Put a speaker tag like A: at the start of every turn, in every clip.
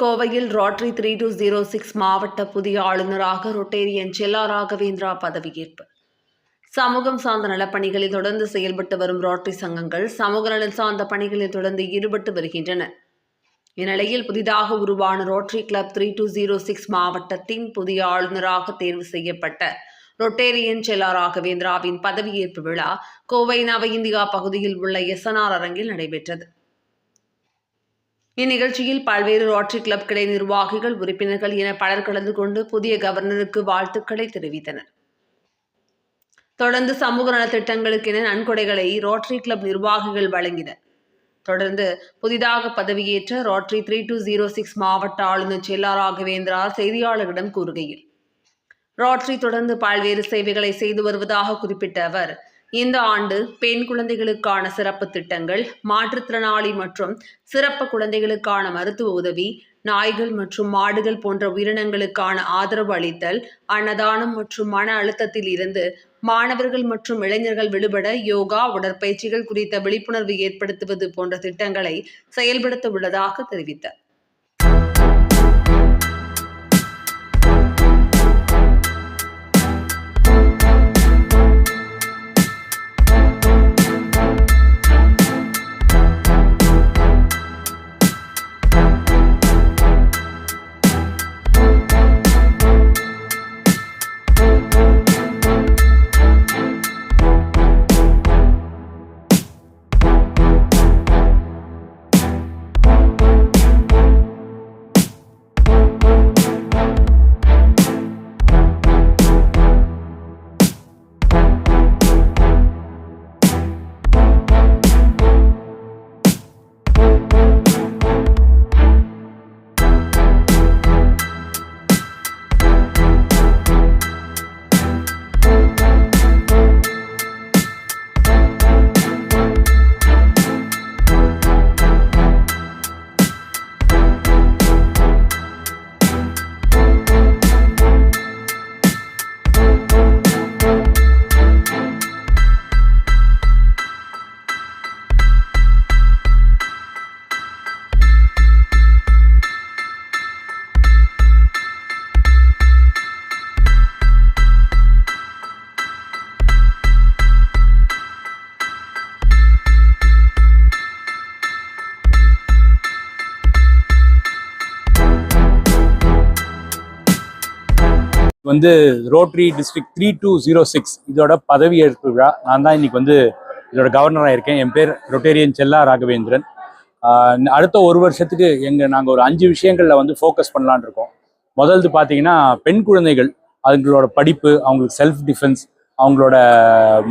A: கோவையில் rotary three two zero six மாவட்ட புதிய ஆளுநராக ரொட்டேரியன் செல்லா ராகவேந்திரா பதவியேற்பு. சமூகம் சார்ந்த நலப்பணிகளில் தொடர்ந்து செயல்பட்டு வரும் ராட்ரி சங்கங்கள் சமூக நலன் சார்ந்த பணிகளில் தொடர்ந்து ஈடுபட்டு வருகின்றன. இந்நிலையில் புதிதாக உருவான rotary club three two zero six மாவட்டத்தின் புதிய ஆளுநராக தேர்வு செய்யப்பட்ட ரொட்டேரியன் செல்லா ராகவேந்திராவின் பதவியேற்பு விழா கோவை நவ இந்தியா பகுதியில் உள்ள எஸ்என்ஆர் அரங்கில் நடைபெற்றது. இந்நிகழ்ச்சியில் பல்வேறு ரோட்டரி கிளப் கிளை நிர்வாகிகள் உறுப்பினர்கள் என பலர் கலந்து கொண்டு புதிய கவர்னருக்கு வாழ்த்துக்களை தெரிவித்தனர். தொடர்ந்து சமூக நலத்திட்டங்களுக்கென நன்கொடைகளை ரோட்டரி கிளப் நிர்வாகிகள் வழங்கினர். தொடர்ந்து புதிதாக பதவியேற்ற rotary three two zero six மாவட்ட ஆளுநர் செல்லா ராகவேந்திரா செய்தியாளர்களிடம் கூறுகையில் ரோட்டரி தொடர்ந்து பல்வேறு சேவைகளை செய்து வருவதாக குறிப்பிட்ட அவர் இந்த ஆண்டு பெண் குழந்தைகளுக்கான சிறப்பு திட்டங்கள் மாற்றுத்திறனாளி மற்றும் சிறப்பு குழந்தைகளுக்கான மருத்துவ உதவி நாய்கள் மற்றும் மாடுகள் போன்ற உயிரினங்களுக்கான ஆதரவு அளித்தல் அன்னதானம் மற்றும் மன அழுத்தத்தில் இருந்து மாணவர்கள் மற்றும் இளைஞர்கள் விடுபட யோகா உடற்பயிற்சிகள் குறித்த விழிப்புணர்வு ஏற்படுத்துவது போன்ற திட்டங்களை செயல்படுத்த உள்ளதாக தெரிவித்தார்.
B: வந்து rotary district three two zero six இதோட பதவியேற்பு விழா. நான் தான் இன்னைக்கு வந்து இதோட கவர்னராக இருக்கேன். என் பேர் ரொட்டேரியன் செல்லா ராகவேந்திரன். அடுத்த ஒரு வருஷத்துக்கு எங்கள் நாங்கள் ஒரு அஞ்சு விஷயங்களில் வந்து ஃபோக்கஸ் பண்ணலான்னு இருக்கோம். முதல்து பார்த்தீங்கன்னா பெண் குழந்தைகள் அவங்களோட படிப்பு அவங்களுக்கு செல்ஃப் டிஃபென்ஸ் அவங்களோட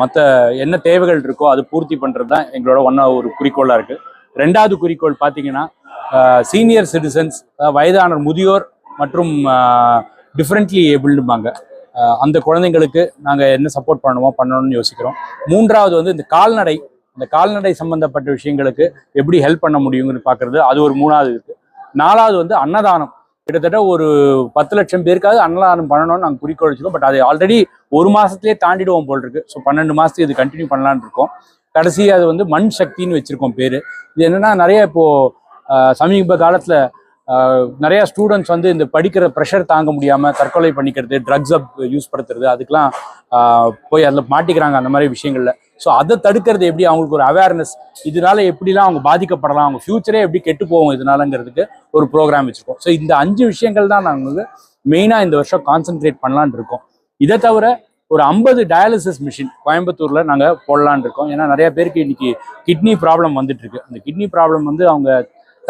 B: மற்ற என்ன தேவைகள் இருக்கோ அது பூர்த்தி பண்ணுறது தான் எங்களோட ஒன்றா ஒரு குறிக்கோளாக இருக்குது ரெண்டாவது குறிக்கோள் பார்த்தீங்கன்னா சீனியர் சிட்டிசன்ஸ் வயதான முதியோர் மற்றும் டிஃப்ரெண்ட்லி ஏபிள்டுபாங்க அந்த குழந்தைங்களுக்கு நாங்கள் என்ன சப்போர்ட் பண்ணுவோம் பண்ணணும்னு யோசிக்கிறோம். மூன்றாவது வந்து இந்த கால்நடை இந்த கால்நடை சம்பந்தப்பட்ட விஷயங்களுக்கு எப்படி ஹெல்ப் பண்ண முடியுங்கிறது பார்க்குறது அது ஒரு மூணாவது இருக்குது நாலாவது வந்து அன்னதானம். கிட்டத்தட்ட ஒரு பத்து லட்சம் பேருக்காவது அன்னதானம் பண்ணணும்னு நாங்கள் குறிக்கோள் வச்சுக்கோம் பட் அது ஆல்ரெடி ஒரு மாதத்துலேயே தாண்டிடுவோம் போல் இருக்கு. ஸோ பன்னெண்டு மாதத்துக்கு இது கண்டினியூ பண்ணலான்னு இருக்கோம். கடைசி அது வந்து மண் சக்தின்னு வச்சுருக்கோம் பேர். இது என்னன்னா நிறைய இப்போது சமீப காலத்தில் நிறையா ஸ்டூடெண்ட்ஸ் வந்து இந்த படிக்கிற ப்ரெஷர் தாங்க முடியாமல் தற்கொலை பண்ணிக்கிறது ட்ரக்ஸ் அப் யூஸ் படுத்துறது அதுக்கெலாம் போய் அதில் மாட்டிக்கிறாங்க அந்த மாதிரி விஷயங்களில். ஸோ அதை தடுக்கிறது எப்படி? அவங்களுக்கு ஒரு அவேர்னஸ் இதனால எப்படிலாம் அவங்க பாதிக்கப்படலாம்? அவங்க ஃபியூச்சரே எப்படி கெட்டு போகும் இதனாலங்கிறதுக்கு ஒரு ப்ரோக்ராம் வச்சுருக்கோம். ஸோ இந்த அஞ்சு விஷயங்கள் தான் நாங்கள் வந்து மெயினாக இந்த வருஷம் கான்சென்ட்ரேட் பண்ணலான்னு இருக்கோம். இதை தவிர ஒரு ஐம்பது டயாலிசிஸ் மிஷின் கோயம்புத்தூரில் நாங்கள் போடலான்னு இருக்கோம். ஏன்னா நிறைய பேருக்கு இன்னைக்கு கிட்னி ப்ராப்ளம் வந்துட்டு இருக்கு. அந்த கிட்னி ப்ராப்ளம் வந்து அவங்க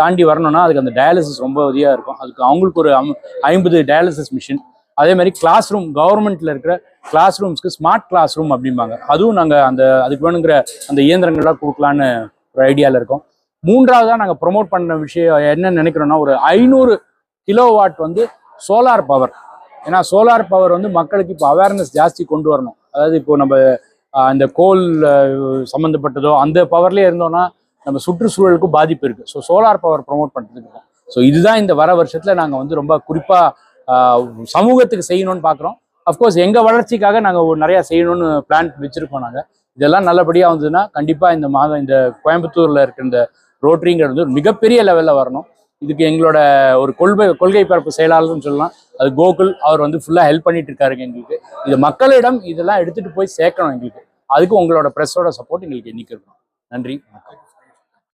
B: தாண்டி வரணும்னா அதுக்கு அந்த டயாலிசிஸ் ரொம்ப உதவியாக இருக்கும். அதுக்கு அவங்களுக்கு ஒரு அம்- ஐம்பது டயாலிசிஸ் மிஷின் அதே மாதிரி கிளாஸ் ரூம் கவர்மெண்ட்டில் இருக்கிற கிளாஸ் ரூம்ஸ்க்கு ஸ்மார்ட் கிளாஸ் ரூம் அப்படிம்பாங்க. அதுவும் நாங்கள் அந்த அதுக்கு வேணுங்கிற அந்த இயந்திரங்கள்லாம் கொடுக்கலான்னு ஒரு ஐடியாவில் இருக்கோம். மூன்றாவதாக நாங்கள் ப்ரொமோட் பண்ண விஷயம் என்ன நினைக்கிறோன்னா ஒரு ஐநூறு கிலோ வாட் வந்து சோலார் பவர் ஏன்னா சோலார் பவர் வந்து மக்களுக்கு இப்போ அவேர்னஸ் ஜாஸ்தி கொண்டு வரணும். அதாவது இப்போ நம்ம அந்த கோல் சம்மந்தப்பட்டதோ அந்த பவர்லேயே இருந்தோம்னா நம்ம சுற்றுச்சூழலுக்கும் பாதிப்பு இருக்கு. ஸோ சோலார் பவர் ப்ரொமோட் பண்ணுறதுக்கு ஸோ இதுதான் இந்த வர வருஷத்தில் நாங்கள் வந்து ரொம்ப குறிப்பாக சமூகத்துக்கு செய்யணும்னு பார்க்குறோம் அஃப்கோர்ஸ் எங்கள் வளர்ச்சிக்காக நாங்கள் நிறையா செய்யணும்னு பிளான் வச்சுருக்கோம் நாங்கள் இதெல்லாம் நல்லபடியாக வந்ததுன்னா கண்டிப்பாக இந்த மாதம் இந்த கோயம்புத்தூரில் இருக்கிற இந்த ரோட்டரிங்கிறது வந்து மிகப்பெரிய லெவலில் வரணும். இதுக்கு எங்களோட ஒரு கொள்கை கொள்கை பரப்பு செயலாளர்னு சொல்லலாம். அது கோகுல் அவர் வந்து ஃபுல்லாக ஹெல்ப் பண்ணிட்டு இருக்காருங்க எங்களுக்கு. இது மக்களிடம் இதெல்லாம் எடுத்துட்டு போய் சேர்க்கணும் எங்களுக்கு. அதுக்கு உங்களோட ப்ரெஸ்ஸோட சப்போர்ட் எங்களுக்கு இன்னைக்கு இருக்கணும். நன்றி வணக்கம்.